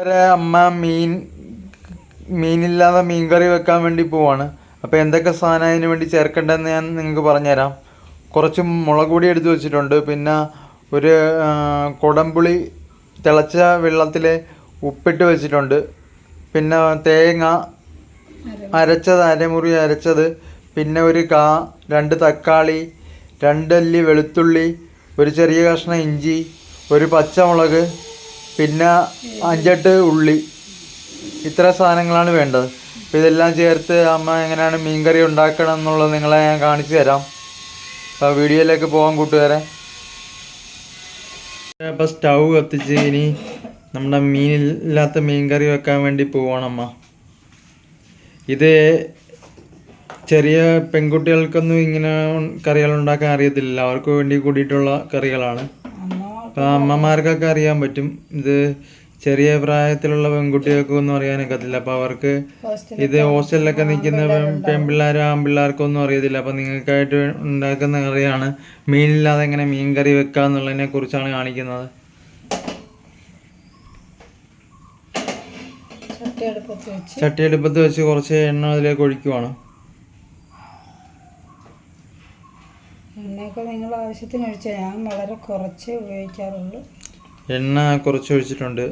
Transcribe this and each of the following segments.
അമ്മ മീൻ മീനില്ലാതെ മീൻ കറി വെക്കാൻ വേണ്ടി പോവാണ്. അപ്പോൾ എന്തൊക്കെ സാധനം അതിന് വേണ്ടി ചേർക്കേണ്ടതെന്ന് ഞാൻ നിങ്ങൾക്ക് പറഞ്ഞുതരാം. കുറച്ച് മുളക് പൊടി എടുത്ത് വെച്ചിട്ടുണ്ട്. പിന്നെ ഒരു കുടംപുളി തിളച്ച വെള്ളത്തിൽ ഉപ്പിട്ട് വെച്ചിട്ടുണ്ട്. പിന്നെ തേങ്ങ അരച്ചത് അരമുറി അരച്ചത്. പിന്നെ ഒരു കാ രണ്ട് തക്കാളി രണ്ടല്ലി വെളുത്തുള്ളി ഒരു ചെറിയ കഷ്ണം ഇഞ്ചി ഒരു പച്ചമുളക് പിന്നെ അഞ്ചെട്ട് ഉള്ളി. ഇത്ര സാധനങ്ങളാണ് വേണ്ടത്. അപ്പോൾ ഇതെല്ലാം ചേർത്ത് അമ്മ എങ്ങനെയാണ് മീൻകറി ഉണ്ടാക്കണം എന്നുള്ളത് നിങ്ങളെ ഞാൻ കാണിച്ചു തരാം. അപ്പോൾ വീഡിയോയിലേക്ക് പോകാൻ കൂട്ടുകാരെ. അപ്പോൾ സ്റ്റൗ കത്തിച്ച് ഇനി നമ്മുടെ മീനില്ലാത്ത മീൻകറി വെക്കാൻ വേണ്ടി പോവാണ് അമ്മ. ഇത് ചെറിയ പെൺകുട്ടികൾക്കൊന്നും ഇങ്ങനെ കറികൾ ഉണ്ടാക്കാൻ അറിയത്തില്ല. അവർക്ക് വേണ്ടി കൂടിയിട്ടുള്ള കറികളാണ്. അപ്പോൾ അമ്മമാർക്കൊക്കെ അറിയാൻ പറ്റും. ഇത് ചെറിയ പ്രായത്തിലുള്ള പെൺകുട്ടികൾക്കൊന്നും അറിയാനൊക്കത്തില്ല അപ്പോൾ അവർക്ക് ഇത് ഹോസ്റ്റലിലൊക്കെ നിൽക്കുന്ന പെൺ- പെൺപിള്ളേരും ആൺപിള്ളേർക്കും ഒന്നും അറിയത്തില്ല. അപ്പോൾ നിങ്ങൾക്കായിട്ട് ഉണ്ടാക്കുന്ന കറിയാണ് മീനില്ലാതെ എങ്ങനെ മീൻ കറി വെക്കുക എന്നുള്ളതിനെ കുറിച്ചാണ് കാണിക്കുന്നത്. ചട്ടി അടുപ്പത്ത് വെച്ച്. ചട്ടി അടുപ്പത്ത് വെച്ച് കുറച്ച് എണ്ണ അതിലേക്ക് ഒഴിക്കുവാണ്. എണ്ണയൊക്കെ നിങ്ങൾ ആവശ്യത്തിന് ഒഴിച്ചാൽ ഞാൻ വളരെ കുറച്ചേ ഉപയോഗിക്കാറുള്ളൂ. എണ്ണ കുറച്ച് ഒഴിച്ചിട്ടുണ്ട്.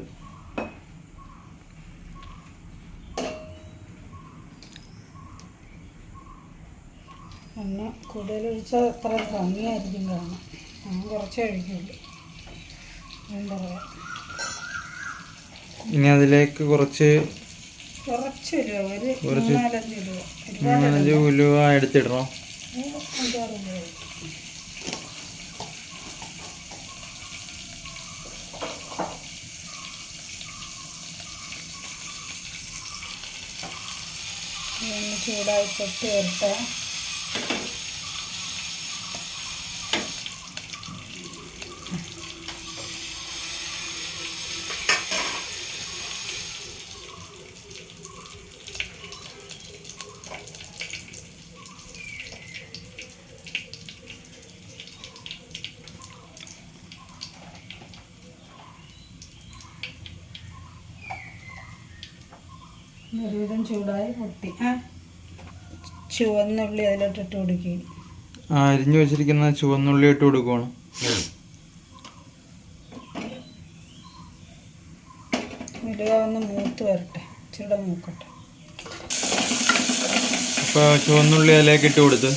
എണ്ണ കൂടുതൽ ഒഴിച്ചാൽ അത്ര ഭംഗിയായിരിക്കും കാണാം ഞാൻ കുറച്ചേ ഒഴിക്കുള്ളൂ. എന്താ പറയുക ഇനി അതിലേക്ക് കുറച്ച് കുറച്ച് ഉലുവ ഒരു നാലഞ്ച് മൂന്നാലഞ്ച് ഒരുപാട് നാല് ഉലുവ എടുത്തിടണം? ഒന്ന് ചേർത്ത് ഒരുവിധം ചൂടായി പൊട്ടി. ആ. ചുവന്നുള്ളി അതിലോട്ട് ഇട്ട് കൊടുക്കുകയും ആ അരിഞ്ഞു വെച്ചിരിക്കുന്ന ചുവന്നുള്ളി ഇട്ട് ഉലുവ ഒന്ന് മൂത്ത് വരട്ടെ. ഇച്ചിരി മൂക്കട്ടെ. അപ്പോൾ ചുവന്നുള്ളി അതിലേക്ക് ഇട്ട് കൊടുത്ത്.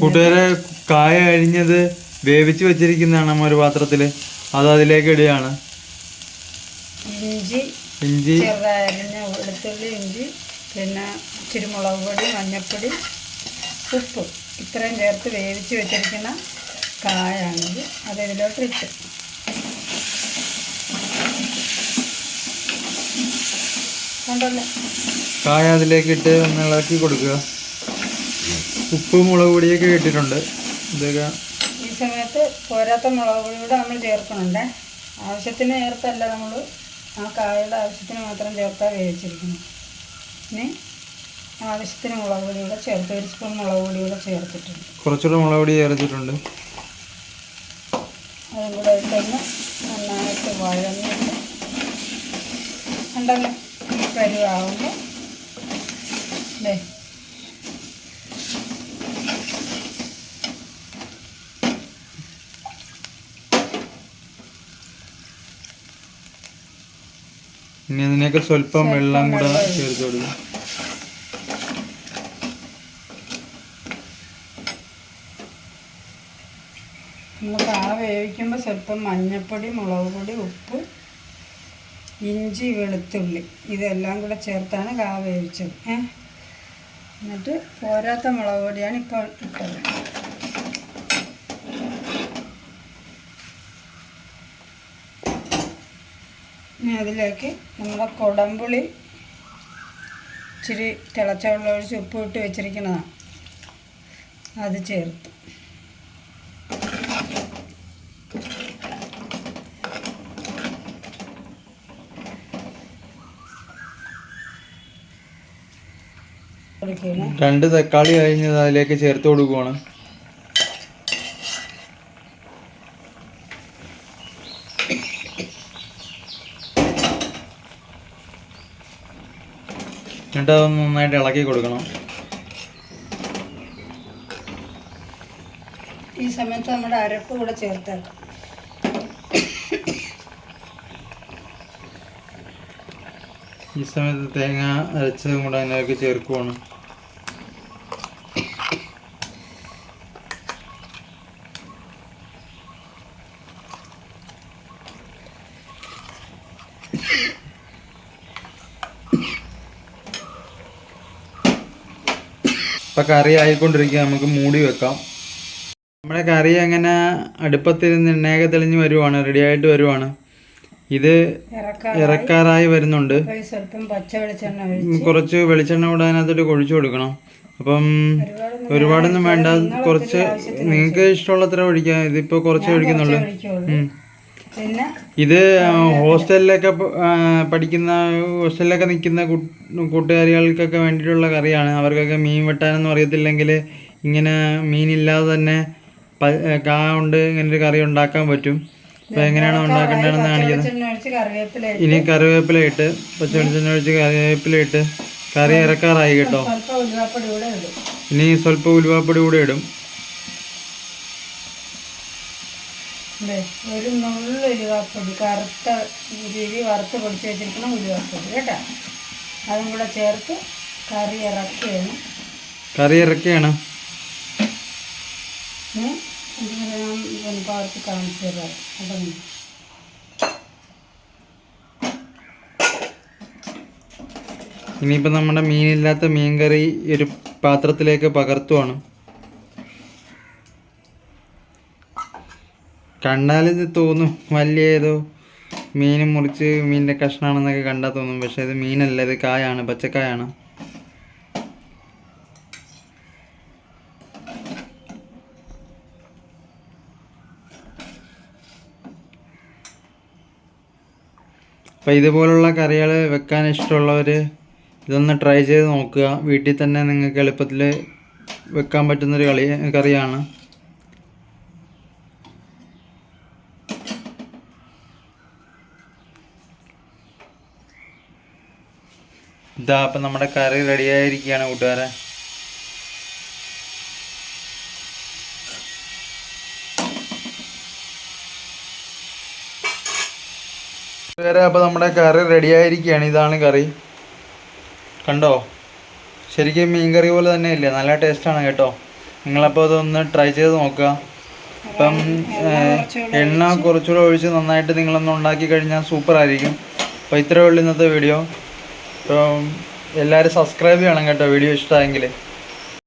കൂട്ടുകാരെ കായ അരിഞ്ഞത് വേവിച്ച് വെച്ചിരിക്കുന്നതാണ് ഒരു പാത്രത്തിൽ അത് അതിലേക്ക് ഇടുകയാണ്. ഇഞ്ചി ഇഞ്ചി. ചെറുതായി അരിഞ്ഞ വെളുത്തുള്ളി ഇഞ്ചി പിന്നെ ഇച്ചിരി മുളക് പൊടി മഞ്ഞൾപ്പൊടി ഉപ്പ്. ഇത്രയും ചേർത്ത് വേവിച്ച് വെച്ചിരിക്കുന്ന കായാണിത്. അത് ഇതിലോട്ട് ഇട്ട്. കായ അതിലേക്ക് ഇട്ട് ഒന്ന് ഇളക്കി കൊടുക്കുക. ഉപ്പ് മുളക് പൊടിയൊക്കെ ഇട്ടിട്ടുണ്ട്. ഇതൊക്കെ ഈ സമയത്ത് പോരാത്ത മുളക് പൊടി കൂടെ നമ്മൾ ചേർക്കുന്നുണ്ട്. ആവശ്യത്തിന് ചേർത്തല്ല നമ്മൾ ആ കായയുടെ ആവശ്യത്തിന് മാത്രം ചേർത്താൽ വേവിച്ചിരിക്കുന്നു ഇനി ആവശ്യത്തിന് മുളക് പൊടി കൂടെ ചേർത്ത് ഒരു സ്പൂൺ മുളക് പൊടി കൂടെ ചേർത്തിട്ടുണ്ട്. കുറച്ചുകൂടെ മുളക് പൊടി ചേർത്തിട്ടുണ്ട്. അതും കൂടെ ഇട്ടൊന്ന് നന്നായിട്ട് വഴഞ്ഞിട്ട് ഉണ്ടല്ലോ കരുവാകുമ്പോൾ ദേ ഇനി അതിനൊക്കെ സ്വല്പം വെള്ളം കൂടെ ചേർത്ത് കൊടുക്കും നമ്മൾ കാ വേവിക്കുമ്പോൾ സ്വല്പം മഞ്ഞൾപ്പൊടി മുളക് പൊടി ഉപ്പ് ഇഞ്ചി വെളുത്തുള്ളി. ഇതെല്ലാം കൂടെ ചേർത്താണ് കാ വേവിച്ചത്. ഏ? എന്നിട്ട് പോരാത്ത മുളക് പൊടിയാണ് ഇപ്പോൾ ഇട്ടത്. ഇനി അതിലേക്ക് നമ്മുടെ കുടംപുളി ഇച്ചിരി തിളച്ച വെള്ളം ഒഴിച്ച് ഉപ്പ് ഇട്ട് വെച്ചിരിക്കുന്നതാണ്. അത് ചേർത്ത്. രണ്ട് തക്കാളി കഴിഞ്ഞത് അതിലേക്ക് ചേർത്ത് കൊടുക്കുവാണ്. എന്നിട്ട് അതൊന്ന് നന്നായിട്ട് ഇളക്കി കൊടുക്കണം. ഈ സമയത്ത് നമ്മുടെ അരപ്പ് കൂടെ ചേർത്തേക്കാം ഈ സമയത്ത് തേങ്ങ അരച്ചതും കൂടെ അതിനൊക്കെ ചേർക്കുവാണ്. ഇപ്പം കറി ആയിക്കൊണ്ടിരിക്കുക നമുക്ക് മൂടി വെക്കാം. നമ്മുടെ കറി അങ്ങനെ അടുപ്പത്തിരുന്ന് എണ്ണയൊക്കെ തെളിഞ്ഞ് വരുവാണ്. റെഡിയായിട്ട് വരുവാണ്. ഇത് ഇറക്കാം ഇറക്കാറായി വരുന്നുണ്ട്. കുറച്ച് വെളിച്ചെണ്ണ കൂടെ അതിനകത്തോട്ട് കൊഴിച്ചു കൊടുക്കണം. അപ്പം ഒരുപാടൊന്നും വേണ്ട. കുറച്ച് നിങ്ങൾക്ക് ഇഷ്ടമുള്ളത്ര ഒഴിക്കാം. ഇതിപ്പോൾ കുറച്ച് ഒഴിക്കുന്നുള്ളൂ. പിന്നെ? ഇത് ഹോസ്റ്റലിലൊക്കെ പഠിക്കുന്ന ഹോസ്റ്റലിലൊക്കെ നിൽക്കുന്ന കൂട്ടുകാരികൾക്കൊക്കെ വേണ്ടിയിട്ടുള്ള കറിയാണ്. അവർക്കൊക്കെ മീൻ വെട്ടാനൊന്നും അറിയത്തില്ലെങ്കിൽ ഇങ്ങനെ മീനില്ലാതെ തന്നെ കാ കൊണ്ട് ഇങ്ങനെ ഒരു കറി ഉണ്ടാക്കാൻ പറ്റും. അപ്പോൾ എങ്ങനെയാണ് ഉണ്ടാക്കേണ്ടതെന്ന് കാണിക്കുന്നത് ഇനി കറിവേപ്പില ഇട്ട് പച്ച വെളിച്ചെണ്ണ ഒഴിച്ച് കറിവേപ്പില ഇട്ട്. കറി ഇറക്കാറായി കേട്ടോ. ഇനി സ്വല്പം ഉലുവാപ്പൊടി കൂടെ ഇടും. ദേ, ഒരു നുള്ള ഉലുവാപ്പൊടി കറുത്ത രീതി വറുത്ത് പൊടിച്ച് വെച്ചിരിക്കണം ഉലുവാപ്പൊടി കേട്ടോ? അതും കൂടെ ചേർത്ത് കറി ഇറക്കുകയാണ്. കറി ഇറക്കുകയാണ്. പിന്നെ കാണിച്ചു തരാം. അപ്പം ഇനിയിപ്പോൾ നമ്മുടെ മീനില്ലാത്ത മീൻ കറി ഒരു പാത്രത്തിലേക്ക് പകർത്തുവാണ്. കണ്ടാൽ ഇത് തോന്നും. വലിയ ഏതോ മീൻ മുറിച്ച് മീനിന്റെ കഷ്ണമാണെന്നൊക്കെ കണ്ടാൽ തോന്നും. പക്ഷേ ഇത് മീനല്ല ഇത് കായാണ് പച്ചക്കായാണ്. അപ്പോൾ ഇതുപോലുള്ള കറികൾ വെക്കാൻ ഇഷ്ടമുള്ളവർ ഇതൊന്ന് ട്രൈ ചെയ്ത് നോക്കുക. വീട്ടിൽ തന്നെ നിങ്ങൾക്ക് എളുപ്പത്തിൽ വെക്കാൻ പറ്റുന്നൊരു കളി കറിയാണ്. ഇതാ അപ്പം നമ്മുടെ കറി റെഡിയായിരിക്കുകയാണ് കൂട്ടുകാരെ. കൂട്ടുകാരെ അപ്പോൾ നമ്മുടെ കറി റെഡിയായിരിക്കുകയാണ് ഇതാണ് കറി. കണ്ടോ? ശരിക്കും മീൻ കറി പോലെ തന്നെ ഇല്ലേ നല്ല ടേസ്റ്റാണ് കേട്ടോ. നിങ്ങളപ്പോൾ അതൊന്ന് ട്രൈ ചെയ്ത് നോക്കുക. അപ്പം എണ്ണ കുറച്ചുകൂടെ ഒഴിച്ച് നന്നായിട്ട് നിങ്ങളൊന്ന് ഉണ്ടാക്കി കഴിഞ്ഞാൽ സൂപ്പറായിരിക്കും അപ്പോൾ ഇത്രയേ ഉള്ളൂ ഇന്നത്തെ വീഡിയോ എല്ലാവരും സബ്സ്ക്രൈബ് ചെയ്യണം കേട്ടോ വീഡിയോ ഇഷ്ടമായെങ്കിൽ